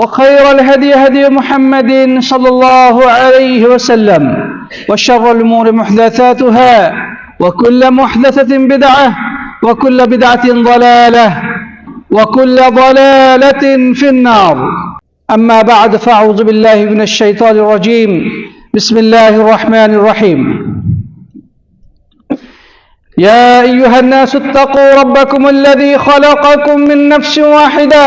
وخير الهدي هدي محمد صلى الله عليه وسلم وشر الأمور محدثاتها وكل محدثة بدعة وكل بدعة ضلالة وكل ضلالة في النار. أما بعد فأعوذ بالله من الشيطان الرجيم. بسم الله الرحمن الرحيم. يا أيها الناس اتقوا ربكم الذي خلقكم من نفس واحدة.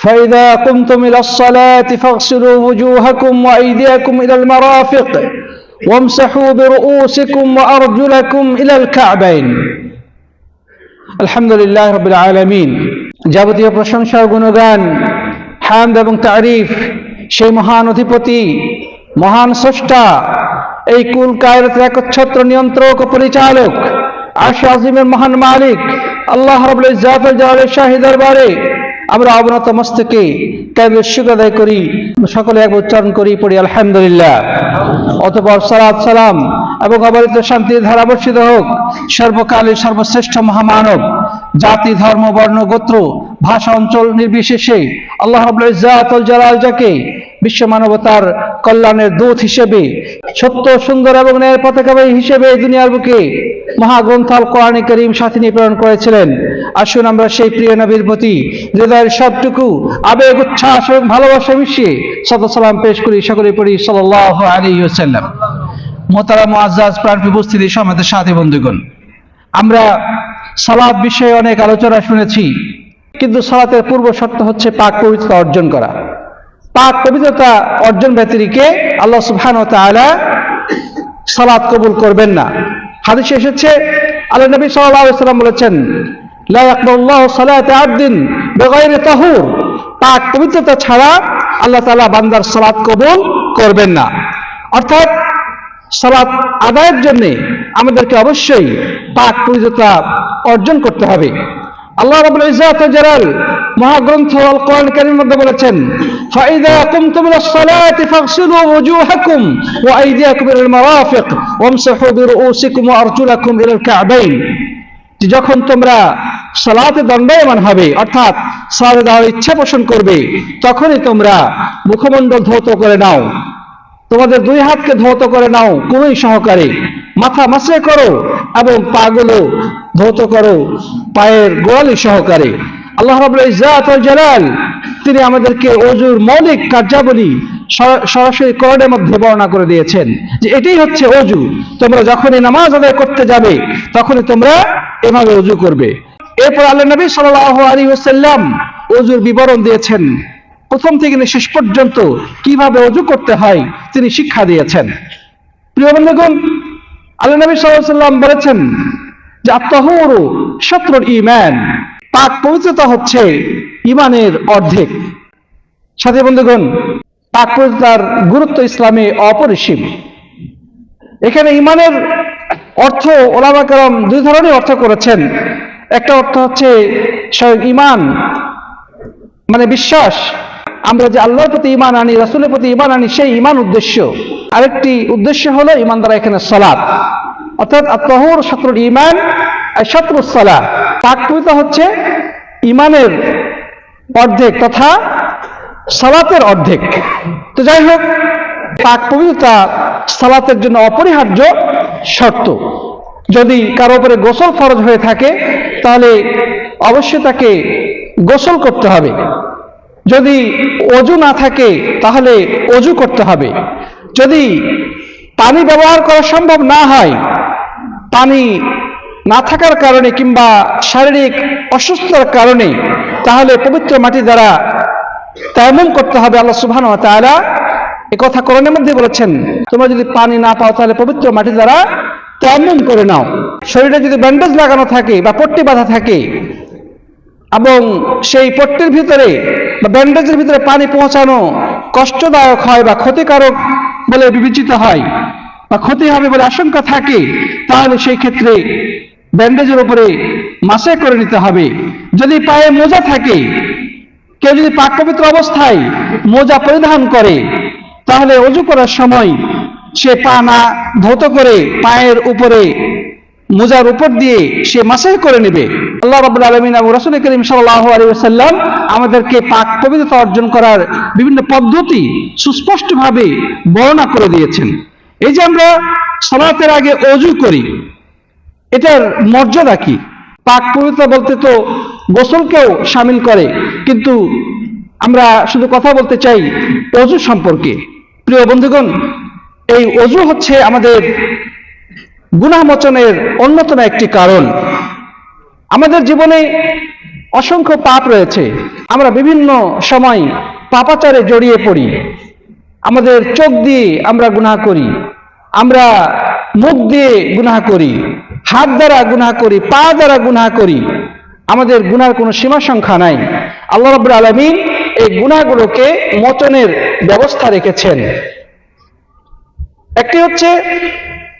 فإذا قمتم إلى الصلاة فاغسلوا وجوهكم وأيديكم إلى المرافق وامسحوا برؤوسكم وأرجلكم إلى الكعبين আলহামদুলিল্লাহ রবিল আলমিন যাবতীয় প্রশংসা ও গুণগান হামদ এবং তারিফ সেই মহান অধিপতি মহান স্রষ্টা এই কুল কায়রতের একচ্ছত্র নিয়ন্ত্রক ও পরিচালক আশা আজিমের মহান মালিক আল্লাহ রবুল জাফর জালের শাহী দরবারে আমরা অবনত মস্তকে কায়েমের শুক্র আদায় করি, সকলে এক উচ্চারণ করি, পড়ি, আলহামদুলিল্লাহ। অতপর সালাত, সালাম এবং অবরিত শান্তির ধারা বর্ষিত হোক, সর্বকালের সর্বশ্রেষ্ঠ মহামানব, জাতি, ধর্ম, বর্ণ, গোত্র, ভাষা, অঞ্চল নির্বিশেষে আল্লাহ রবুল জাতুল জালাল যাকে বিশ্ব মানবতার কল্যাণের দূত হিসেবে, সত্য, সুন্দর এবং ন্যায়ের পতাকাবাহী হিসেবে দুনিয়ার বুকে মহাগ্রন্থ আল কোরআনে করিম সাথে প্রেরণ করেছিলেন। আসুন আমরা সেই প্রিয় নবীর প্রতি হৃদয়ের সবটুকু আবেগ, উচ্ছ্বাস এবং ভালোবাসা মিশিয়ে শত সালাম পেশ করি, সকলে পড়ি সাল্লাহ আলী ওসাল্লাম মোতারা মুআজ্জাজ প্রাণ উপস্থিতি সমাজের সাথে বন্ধুগণ, আমরা সালাদ বিষয়ে অনেক আলোচনা শুনেছি, কিন্তু সালাতের পূর্ব শর্ত হচ্ছে পাক পবিত্রতা অর্জন করা। পাক পবিত্রতা অর্জন ব্যতিরিকে আল্লাহ সুবহান ও তাআলা সালাত কবুল করবেন না। হাদিসে এসেছে আল্লাহ নবী আলাইহি সাল্লাম বলেছেন, লা ইয়াকবালুল্লাহু সালাতা আবদিন বিগাইরি তাহুর। পাক পবিত্রতা ছাড়া আল্লাহ তাআলা বান্দার সালাত কবুল করবেন না। অর্থাৎ সালাত আদায়ের জন্য আমাদেরকে অবশ্যই পাক পবিত্রতা অর্জন করতে হবে। আল্লাহ রাব্বুল ইজাত জালাল মহাগ্রন্থ আল কোরআন কারীমের মধ্যে বলেছেন সালাতি ফাগসিলু ওয়ুজুহাকুম ওয়া আইদিয়াকুম ইলাল মারাফিক ওয়ামসাহু বিরুউসিকুম ওয়া আরজুলাকুম ইলাল কা'বাইন যে যখন তোমরা সালাতে দণ্ডায়মান হবে, অর্থাৎ সালাতে দেওয়ার ইচ্ছা পোষণ করবে, তখনই তোমরা মুখমণ্ডল ধৌত করে নাও। তোমাদের দুই হাতকে ধৌত করে নাও কোনই সহকারে। মাথা মাসে করো এবং পাগুলো ধৌত করো, পায়ের গোড়ালি সহকারে। আল্লাহ রাবুল ইজাত জালাল, তিনি আমাদেরকে অজুর মৌলিক কার্যাবলী সরা- সরাসরি কোরআনের মধ্যে বর্ণনা করে দিয়েছেন যে এটাই হচ্ছে অজু তোমরা যখনই নামাজ আদায় করতে যাবে, তখনই তোমরা এভাবে অজু করবে। এরপর আল্লাহ নবী সাল্লাল্লাহু আলী ওয়াসাল্লাম অজুর বিবরণ দিয়েছেন। প্রথম থেকে শেষ পর্যন্ত কীভাবে অজু করতে হয়, তিনি শিক্ষা দিয়েছেন। প্রিয় বন্ধুগণ, আল্লাহ নবী সাল্লাম বলেছেন যে আত্মহরু শত্রুর ইমান পাক পবিত্রতা হচ্ছে ইমানের অর্ধেক। সাথে বন্ধুগণ পাক পবিত্রতার গুরুত্ব ইসলামে অপরিসীম। এখানে ইমানের অর্থ ওলামা করম দুই ধরনের অর্থ করেছেন। একটা অর্থ হচ্ছে স্বয়ং ইমান মানে বিশ্বাস। আমরা যে আল্লাহর প্রতি ইমান আনি, রাসূলের প্রতি ইমান আনি, সেই ইমান উদ্দেশ্য। আরেকটি উদ্দেশ্য হলো ইমান দ্বারা এখানে সালাত। অর্থাৎ আত্মহর শত্রুর ইমান আর শত্রুর সালাত পাক পবিত্র হচ্ছে ইমানের অর্ধেক তথা সালাতের অর্ধেক। তো যাই হোক পাক পবিত্রতা সালাতের জন্য অপরিহার্য শর্ত। যদি কারও উপরে গোসল ফরজ হয়ে থাকে, তাহলে অবশ্যই তাকে গোসল করতে হবে। যদি অজু না থাকে, তাহলে অজু করতে হবে। যদি পানি ব্যবহার করা সম্ভব না হয়, পানি না থাকার কারণে কিংবা শারীরিক অসুস্থতার কারণে, তাহলে পবিত্র মাটি দ্বারা তেমন করতে হবে আল্লাহ সুবহান তাআলা। এ কথা করণের মধ্যে বলেছেন, তোমরা যদি পানি না পাও তাহলে পবিত্র মাটি দ্বারা তেমন করে নাও। শরীরে যদি ব্যান্ডেজ লাগানো থাকে বা পট্টি বাঁধা থাকে, এবং সেই পট্টির ভিতরে বা ব্যান্ডেজের ভিতরে পানি পৌঁছানো কষ্টদায়ক হয় বা ক্ষতিকারক বলে বিবেচিত হয় বা ক্ষতি হবে বলে আশঙ্কা থাকে, তাহলে সেই ক্ষেত্রে ব্যান্ডেজের উপরে মাসে করে নিতে হবে। যদি পায়ে মোজা থাকে, কেউ যদি পাক পবিত্র অবস্থায় মোজা পরিধান করে, তাহলে অজু করার সময় সে পা না ধৌত করে পায়ের উপরে মোজার উপর দিয়ে সে মাসাই করে নেবে। আল্লাহ রাব্বুল আলামিন এবং রাসূল করিম সাল্লাল্লাহু আলাইহি ওয়াসাল্লাম আমাদেরকে পাক পবিত্রতা অর্জন করার বিভিন্ন পদ্ধতি সুস্পষ্টভাবে বর্ণনা করে দিয়েছেন। এই যে আমরা সালাতের আগে অজু করি এটার মর্যাদা কি? পাক পবিত্র বলতে তো গোসলকেও সামিল করে, কিন্তু আমরা শুধু কথা বলতে চাই অজু সম্পর্কে। প্রিয় বন্ধুগণ, এই অজু হচ্ছে আমাদের গুণামোচনের অন্যতম একটি কারণ। আমাদের জীবনে অসংখ্য পাপ রয়েছে। আমরা বিভিন্ন সময় পাপাচারে জড়িয়ে পড়ি। আমাদের চোখ দিয়ে আমরা গুনাহ করি। আমরা মুখ দিয়ে গুনাহ করি, হাত দ্বারা গুনাহ করি, পা দ্বারা গুনাহ করি, আমাদের গুনার কোনো সীমা সংখ্যা নাই। আল্লাহ রাব্বুল আলামিন এই গুনাহগুলোকে মোচনের ব্যবস্থা রেখেছেন। একটি হচ্ছে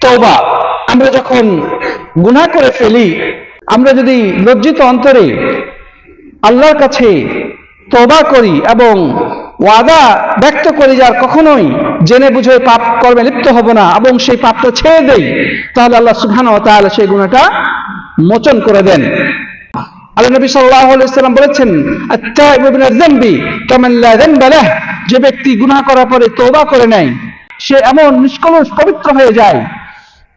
তওবা। আমরা যখন গুনাহ করে ফেলি, আমরা যদি লজ্জিত অন্তরে আল্লাহর কাছে তবা করি এবং ওয়াদা ব্যক্ত করি যার কখনোই জেনে বুঝে পাপ কর্মে লিপ্ত হব না এবং সেই পাপটা ছেড়ে দেই, তাহলে আল্লাহ সুবহান ওয়া তাআলা সেই গুণাটা মোচন করে দেন। আল্লাহ নবী সাল্লাল্লাহু আলাইহি সাল্লাম বলেছেন যে ব্যক্তি গুনাহ করার পরে তওবা করে নেয়, সে এমন নিষ্কলুষ পবিত্র হয়ে যায়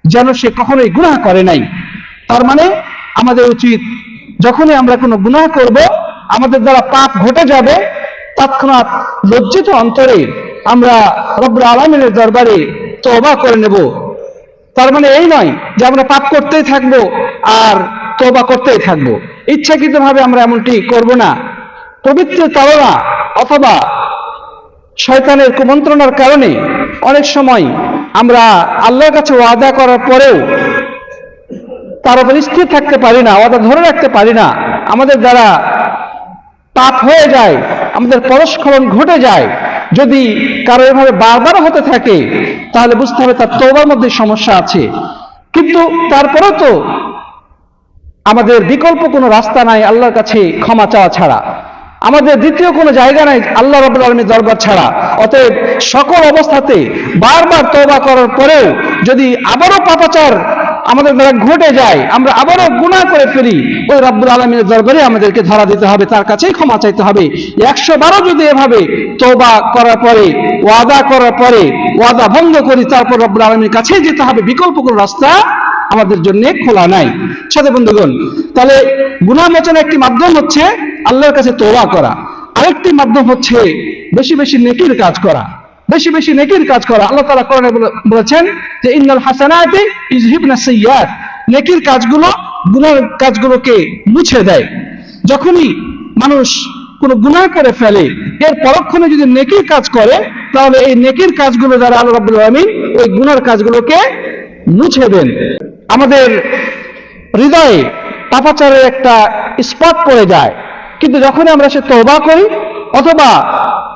যেন সে কখনোই গুনাহ করে নাই। তার মানে আমাদের উচিত যখনই আমরা কোনো গুনাহ করব, আমাদের দ্বারা পাপ ঘটে যাবে তৎক্ষণাৎ লজ্জিত অন্তরে আমরা রব্বুল আলমিনের দরবারে তওবা করে নেব। তার মানে এই নয় যে আমরা পাপ করতেই থাকব আর তওবা করতেই থাকব। ইচ্ছাকৃতভাবে আমরা এমনটি করব না। পবিত্র তারা অথবা শয়তানের কুমন্ত্রণার কারণে অনেক সময় আমরা আল্লাহর কাছে ওয়াদা করার পরেও তার উপর স্থির থাকতে পারি না, ওয়াদা ধরে রাখতে পারি না। আমাদের দ্বারা পাপ হয়ে যায়, আমাদের পরস্খলন ঘটে যায়। যদি কারও এভাবে বারবার হতে থাকে, তাহলে বুঝতে হবে তার তৌবার মধ্যে সমস্যা আছে। কিন্তু তারপরেও তো আমাদের বিকল্প কোনো রাস্তা নাই আল্লাহর কাছে ক্ষমা চাওয়া ছাড়া। আমাদের দ্বিতীয় কোনো জায়গা নাই আল্লাহ রবুল আলমীর দরবার ছাড়া। অতএব সকল অবস্থাতে বারবার তওবা করার পরেও যদি আবারও পাপাচার আমাদের দ্বারা ঘটে যায়, আমরা আবারও গুনাহ করে ফেলি। ওই রব্বুল আলমীর দরবারে আমাদেরকে ধরা দিতে হবে, তার কাছেই ক্ষমা চাইতে হবে। একশো বারো যদি এভাবে তোবা করার পরে, ওয়াদা করার পরে, ওয়াদা ভঙ্গ করি, তারপর রব্বুল আলমীর কাছেই যেতে হবে, বিকল্প কোনো রাস্তা আমাদের জন্য খোলা নাই। সাথে বন্ধুগণ, তাহলে গুণামোচনের একটি মাধ্যম হচ্ছে আল্লাহর কাছে তোবা করা। আরেকটি মাধ্যম হচ্ছে বেশি বেশি নেকির কাজ করা। বেশি বেশি নেকির কাজ করা। আল্লাহ তাআলা কোরআনে বলেছেন যে, ইন্নাল হাসানাতি ইযহিবনা সাইয়্যাত নেকির কাজগুলো, গুনার কাজগুলোকে মুছে দেয়। যখনই মানুষ কোনো গুনাহ করে ফেলে, এর পরক্ষণে যদি নেকির কাজ করে, তাহলে এই নেকির কাজগুলো দ্বারা আল্লাহ রাব্বুল আলামিন, ওই গুনার কাজগুলোকে মুছে দেন। আমাদের হৃদয়ে পাপাচারের একটা স্পট পড়ে যায়। কিন্তু যখন আমরা সে তওবা করি, অথবা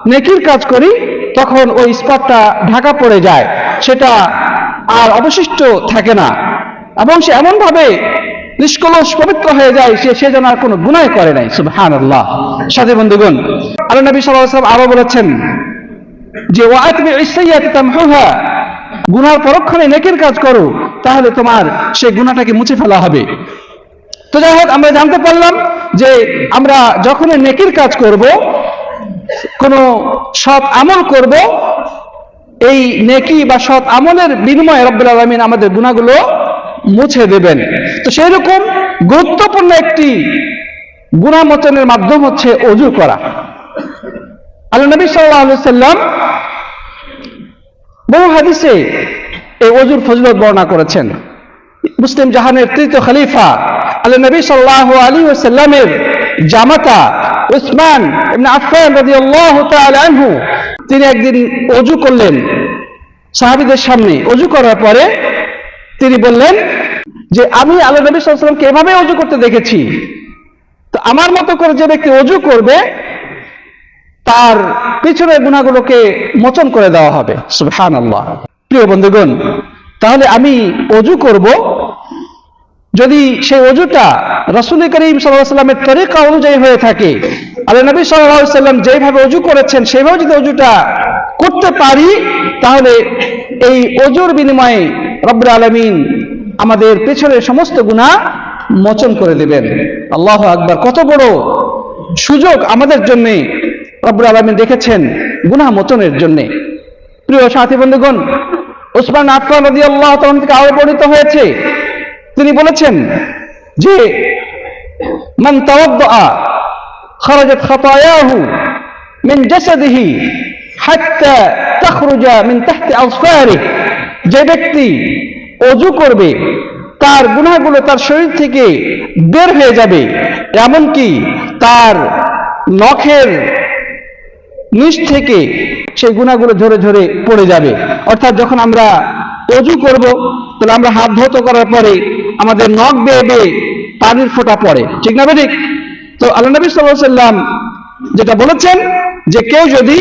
নেকির কাজ করি, তখন ওই স্পটটা ঢাকা পড়ে যায়। সেটা আর অবশিষ্ট থাকে না। এবং সে এমনভাবে নিষ্কলস পবিত্র হয়ে যায়, সে সে যেন আর কোনো গুনাহ করে নাই। সুবহান আল্লাহ সাথে বন্ধুগণ, আল্লাহ নবী আলাইহি আরও বলেছেন যে গুনার পরক্ষণে নেকির কাজ করো, তাহলে তোমার সেই গুনাহটাকে মুছে ফেলা হবে। তো যাই হোক, আমরা জানতে পারলাম যে, আমরা যখনই নেকির কাজ করব কোন সৎ আমল করব, এই নেকি বা সৎ আমলের বিনিময়ে রব্বুল আলমিন আমাদের গুণাগুলো মুছে দেবেন। তো সেই রকম গুরুত্বপূর্ণ একটি গুণামোচনের মাধ্যম হচ্ছে অজু করা। আল্লাহ নবী সাল্লাহ সাল্লাম বহু হাদিসে এই অজুর ফজলত বর্ণনা করেছেন। মুসলিম জাহানের তৃতীয় খলিফা আল্লাহ নবী সাল্লাহ আলী ওসাল্লামের জামাতা উসমান ইবনে আফফান রাদিয়াল্লাহু তাআলা আনহু, তিনি একদিন অজু করলেন সাহাবীদের সামনে। অজু করার পরে তিনি বললেন যে, আমি আল্লাহ নবী ওয়াসাল্লামকে এভাবে অজু করতে দেখেছি। তো আমার মতো করে যে ব্যক্তি অজু করবে, তার পিছনের গুণাগুলোকে মোচন করে দেওয়া হবে। সুবহান আল্লাহ প্রিয় বন্ধুগণ, তাহলে আমি অজু করব যদি সেই অজুটা রসুল করিম সাল্লামের তরিকা অনুযায়ী হয়ে থাকে, আল্লাহ নবী সাল্লাম যেভাবে অজু করেছেন সেভাবে যদি অজুটা করতে পারি, তাহলে এই অজুর বিনিময়ে রব্বুল আলমিন আমাদের পেছনের সমস্ত গুণা মোচন করে দেবেন। আল্লাহ আকবার। কত বড় সুযোগ আমাদের জন্যে রব্বুল আলমিন রেখেছেন গুণা মোচনের জন্যে। প্রিয় সাথী বন্ধুগণ, উসমান আফরান নদী আল্লাহ থেকে আরও বর্ণিত হয়েছে তিনি বলেছেন যে, মান যে ব্যক্তি অজু করবে, তার গুণাগুলো তার শরীর থেকে বের হয়ে যাবে, এমনকি তার নখের নিচ থেকে সেই গুণাগুলো ধরে ধরে পড়ে যাবে। অর্থাৎ যখন আমরা অজু করব, তাহলে আমরা হাত ধৌত করার পরে আমাদের নখ বেয়ে বেয়ে পানির ফোঁটা পড়ে। ঠিক না ঠিক তো আল্লাহ নবী সাল্লাম যেটা বলেছেন যে কেউ যদি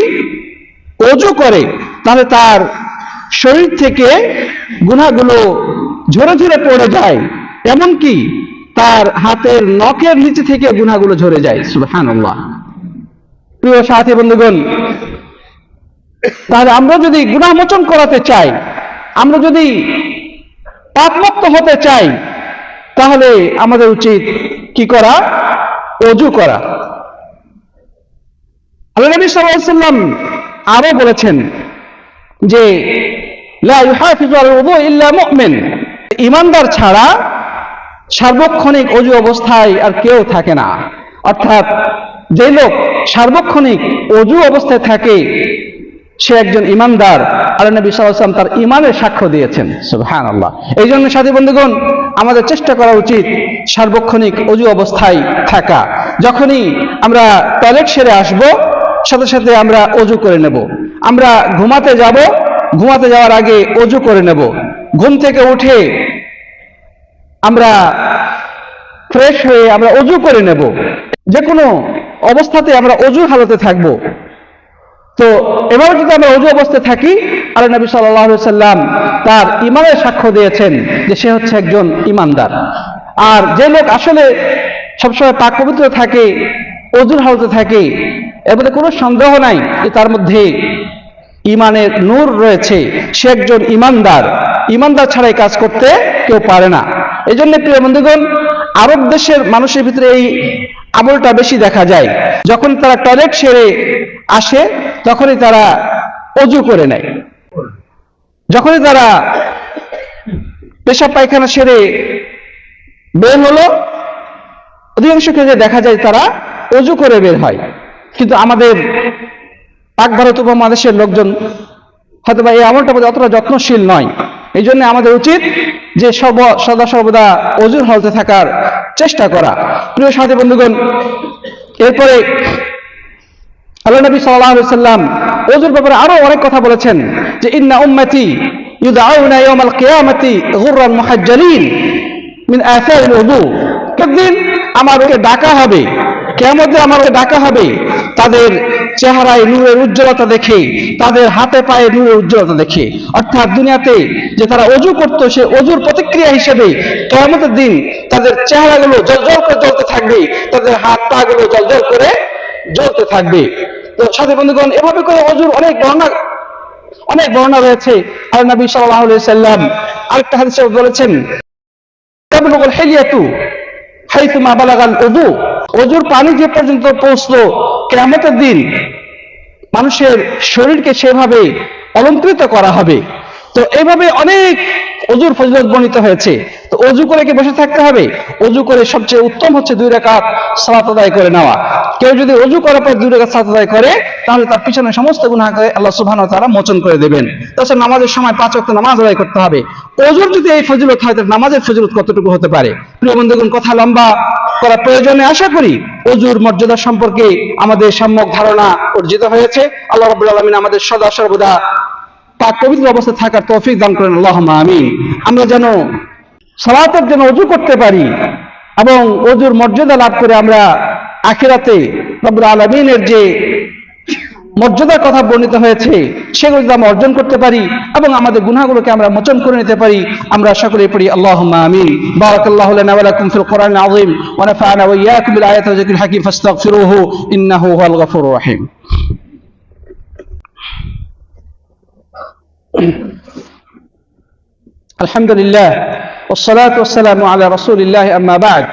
অজু করে, তাহলে তার শরীর থেকে গুণাগুলো ঝরে ঝরে পড়ে যায়। এমনকি তার হাতের নখের নিচে থেকে গুনাগুলো ঝরে যায়। সুবহানাল্লাহ। প্রিয় সাথী বন্ধুগণ, তাহলে আমরা যদি গুণামোচন করাতে চাই, আমরা যদি পাপমুক্ত হতে চাই, তাহলে আমাদের উচিত কি করা? অজু করা। আল্লাহ নবী সাল্লাম আরও বলেছেন যে ইমানদার ছাড়া সার্বক্ষণিক অজু অবস্থায় আর কেউ থাকে না। অর্থাৎ যে লোক সার্বক্ষণিক অজু অবস্থায় থাকে সে একজন ইমানদার। আল্লাহ নবী সাল্লাম তার ইমানের সাক্ষ্য দিয়েছেন। সুবহান আল্লাহ এই জন্য সাথী বন্ধুগণ আমাদের চেষ্টা করা উচিত সার্বক্ষণিক অজু অবস্থায় থাকা। যখনই আমরা টয়লেট সেরে আসব সাথে সাথে আমরা অজু করে নেব। আমরা ঘুমাতে যাব ঘুমাতে যাওয়ার আগে অজু করে নেব। ঘুম থেকে উঠে আমরা ফ্রেশ হয়ে আমরা অজু করে নেব। যে কোনো অবস্থাতে আমরা অজু হালতে থাকব। তো এভাবে যদি আমরা অজু অবস্থায় থাকি, আল্লাহ নবী সাল্লাহ সাল্লাম তার ইমানের সাক্ষ্য দিয়েছেন যে সে হচ্ছে একজন ইমানদার। আর যে লোক আসলে সবসময় পাক পবিত্র থাকে, অজুর হালতে থাকে মধ্যে কোনো সন্দেহ নাই যে তার মধ্যে ইমানের নূর রয়েছে। সে একজন ইমানদার। ইমানদার ছাড়াই কাজ করতে কেউ পারে না। এই জন্য প্রিয় বন্ধুগণ, আরব দেশের মানুষের ভিতরে এই আমলটা বেশি দেখা যায়। যখন তারা টয়লেট সেরে আসে, তখনই তারা অজু করে নেয়। যখনই তারা পেশাব পায়খানা সেরে বের হলো, অধিকাংশ ক্ষেত্রে দেখা যায় তারা অজু করে বের হয়। কিন্তু আমাদের পাক ভারত উপমহাদেশের লোকজন হয়তো বা এই আমলটা অতটা যত্নশীল নয়। এই জন্য আমাদের উচিত যে সব সদা সর্বদা অজুর হলতে থাকার চেষ্টা করা। প্রিয় সাথী বন্ধুগণ, এরপরে আল্লাহ নবী সাল্লাহ সাল্লাম অজুর ব্যাপারে আরও অনেক কথা বলেছেন যে, ইন্না উম্মাতি ইউদাউনা ইয়াউমাল কিয়ামাতি গুররান মুহাজ্জালিন মিন আসারিল উযু একদিন আমার ওকে ডাকা হবে কেমতে আমার ওকে ডাকা হবে, তাদের চেহারায় নূরের উজ্জ্বলতা দেখে, তাদের হাতে পায়ে নূরের উজ্জ্বলতা দেখে। অর্থাৎ দুনিয়াতে যে তারা অজু করতো, সে অজুর প্রতিক্রিয়া হিসেবে কেমতের দিন তাদের চেহারাগুলো জলজল করে জ্বলতে থাকবে, তাদের হাত পা গুলো জলজল করে জ্বলতে থাকবে। তো সাথে বন্ধুগণ, এভাবে করে অজুর অনেক বর্ণনা অনেক বর্ণনা রয়েছে আর নবী আলাইহি সাল্লাম। আরেকটা হাদিসে বলেছেন হিলিয়াতু হাইথু মা বালাগাল উযু অজুর পানি যে পর্যন্ত পৌঁছলো কিয়ামতের দিন মানুষের শরীরকে সেভাবে অলঙ্কৃত করা হবে। তো এইভাবে অনেক অজুর ফজিলত বর্ণিত হয়েছে। অজু করে কি বসে থাকতে হবে? অজু করে সবচেয়ে উত্তম হচ্ছে দুই রাকাত সালাত আদায় করে নেওয়া। কেউ যদি অজু করার পর দুই রাকাত সালাত আদায় করে, তাহলে তার পিছনে সমস্ত গুনাহকে আল্লাহ সুবহানাহু ওয়া তাআলা মোচন করে দেবেন। তাছাড়া নামাজের সময় পাঁচ ওয়াক্ত নামাজ আদায় করতে হবে। অজুর যদি এই ফজিলত হয়, তাহলে নামাজের ফজিলত কতটুকু হতে পারে? প্রিয় বন্ধুগণ, কথা লম্বা করা প্রয়োজনে আশা করি অজুর মর্যাদা সম্পর্কে আমাদের সম্যক ধারণা অর্জিত হয়েছে। আল্লাহ রাব্বুল আলামিন আমাদের সদা সর্বদা পাক পবিত্র অবস্থায় থাকার তৌফিক দান করেন। আল্লাহ আমিন। আমরা যেন সালাতের জন্য অজু করতে পারি এবং অজুর মর্যাদা লাভ করে আমরা আখিরাতে রব্বুল আলমিনের যে মর্যাদার কথা বর্ণিত হয়েছে সেগুলো যদি আমরা অর্জন করতে পারি এবং আমাদের গুনাগুলোকে আমরা মোচন করে নিতে পারি। আমরা সকলে পড়ি আল্লাহ আমিন। বারাকাল্লাহ লানা ওয়া ফিল কোরআন আযীম ওয়া ওয়া বিল আয়াতি হাকীম ফাস্তাগফিরুহু, ইন্নাহু হুয়াল গাফুরুর রহিম। আলহামদুলিল্লাহ والصلاة والسلام على رسول الله أما بعد.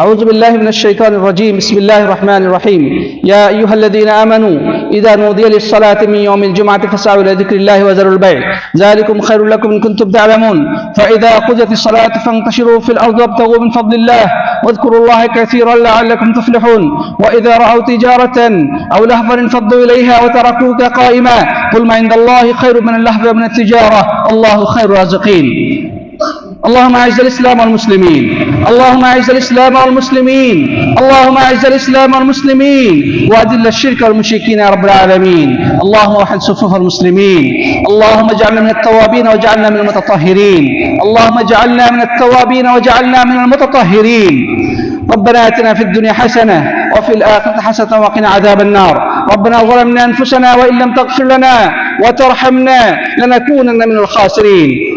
أعوذ بالله من الشيطان الرجيم. بسم الله الرحمن الرحيم. يا أيها الذين آمنوا إذا نودي للصلاة من يوم الجمعة فاسعوا إلى ذكر الله وذروا البيع. ذلكم خير لكم إن كنتم تعلمون. فإذا قضيت الصلاة فانتشروا في الأرض وابتغوا من فضل الله. واذكروا الله كثيرا لعلكم تفلحون. وإذا رأوا تجارة أو لهوا انفضوا إليها وتركوك قائما. قل ما عند الله خير من اللهو ومن التجارة. الله خير الرازقين. اللهم اعز الاسلام والمسلمين. اللهم اعز الاسلام والمسلمين. اللهم اعز الاسلام والمسلمين. وأذل الشرك والمشركين يا رب العالمين. اللهم وحد صفوف المسلمين. اللهم اجعلنا من التوابين واجعلنا من المتطهرين. اللهم اجعلنا من التوابين واجعلنا من المتطهرين. ربنا آتنا في الدنيا حسنة وفي الآخرة حسنة وقنا عذاب النار. ربنا ظلمنا أنفسنا وإن لم تغفر لنا وترحمنا لنكونن من الخاسرين.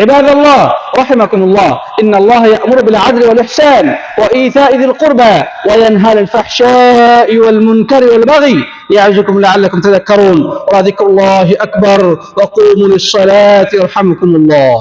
عباد الله رحمكم الله إن الله يأمر بالعدل والإحسان وإيتاء ذي القربى وينهى عن الفحشاء والمنكر والبغي يعظكم لعلكم تذكرون. وذكر الله أكبر وقوموا للصلاة يرحمكم الله.